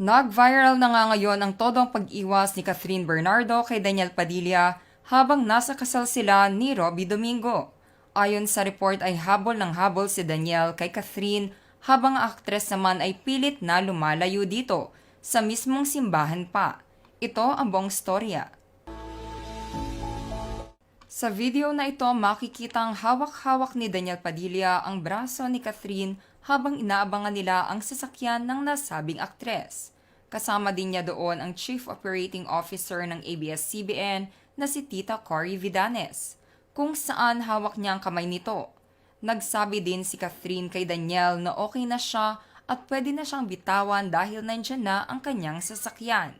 Nag-viral na nga ngayon ang todong pag-iwas ni Catherine Bernardo kay Daniel Padilla habang nasa kasal sila ni Robbie Domingo. Ayon sa report ay habol ng habol si Daniel kay Catherine habang ang aktres naman ay pilit na lumalayo dito sa mismong simbahan pa. Ito ang buong storya. Sa video na ito, makikitang hawak-hawak ni Daniel Padilla ang braso ni Catherine habang inaabangan nila ang sasakyan ng nasabing aktres. Kasama din niya doon ang Chief Operating Officer ng ABS-CBN na si Tita Cory Vidanes, kung saan hawak niya ang kamay nito. Nagsabi din si Catherine kay Daniel na okay na siya at pwede na siyang bitawan dahil nandyan na ang kanyang sasakyan.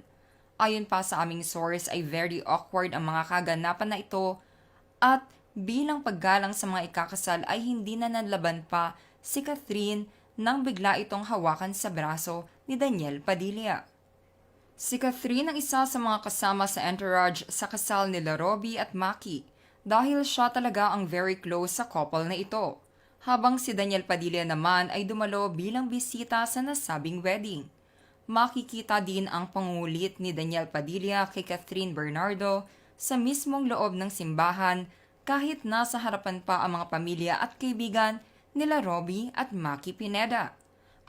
Ayon pa sa aming source ay very awkward ang mga kaganapan na ito at bilang paggalang sa mga ikakasal ay hindi na nanlaban pa si Catherine nang bigla itong hawakan sa braso ni Daniel Padilla. Si Catherine ang isa sa mga kasama sa entourage sa kasal nila Robbie at Maki dahil siya talaga ang very close sa couple na ito. Habang si Daniel Padilla naman ay dumalo bilang bisita sa nasabing wedding. Makikita din ang pangulit ni Daniel Padilla kay Catherine Bernardo sa mismong loob ng simbahan kahit nasa harapan pa ang mga pamilya at kaibigan nila Robbie at Maki Pineda.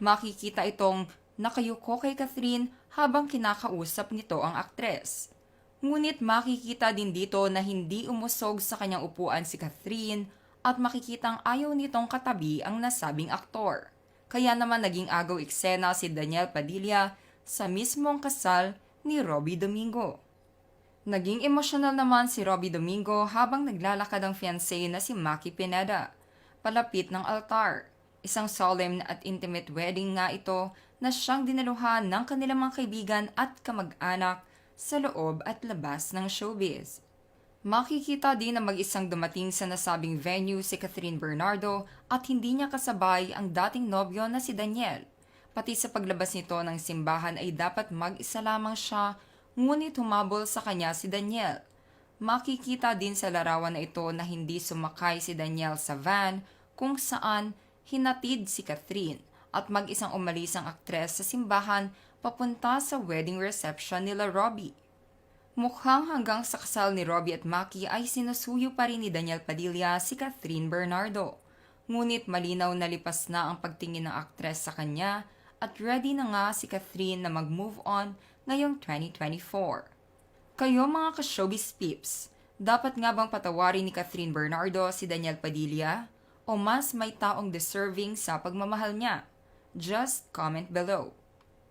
Makikita itong nakayuko kay Catherine habang kinakausap nito ang aktres. Ngunit makikita din dito na hindi umusog sa kanyang upuan si Catherine at makikitang ayaw nitong katabi ang nasabing aktor. Kaya naman naging agaw eksena si Daniel Padilla sa mismong kasal ni Robbie Domingo. Naging emosyonal naman si Robbie Domingo habang naglalakad ang fiancé na si Maki Pineda, palapit ng altar. Isang solemn at intimate wedding nga ito na siyang dinaluhan ng kanilang mga kaibigan at kamag-anak sa loob at labas ng showbiz. Makikita din na mag-isang dumating sa nasabing venue si Catherine Bernardo at hindi niya kasabay ang dating nobyo na si Daniel. Pati sa paglabas nito ng simbahan ay dapat mag-isa lamang siya ngunit humabol sa kanya si Daniel. Makikita din sa larawan na ito na hindi sumakay si Daniel sa van kung saan hinatid si Catherine at mag-isang umalis ang aktres sa simbahan papunta sa wedding reception nila Robbie. Mukhang hanggang sa kasal ni Robbie at Maki ay sinusuyo pa rin ni Daniel Padilla si Catherine Bernardo. Ngunit malinaw na lipas na ang pagtingin ng aktres sa kanya at ready na nga si Catherine na mag-move on ngayong 2024. Kayo mga ka-showbiz peeps, dapat nga bang patawarin ni Catherine Bernardo si Daniel Padilla? O mas may taong deserving sa pagmamahal niya? Just comment below.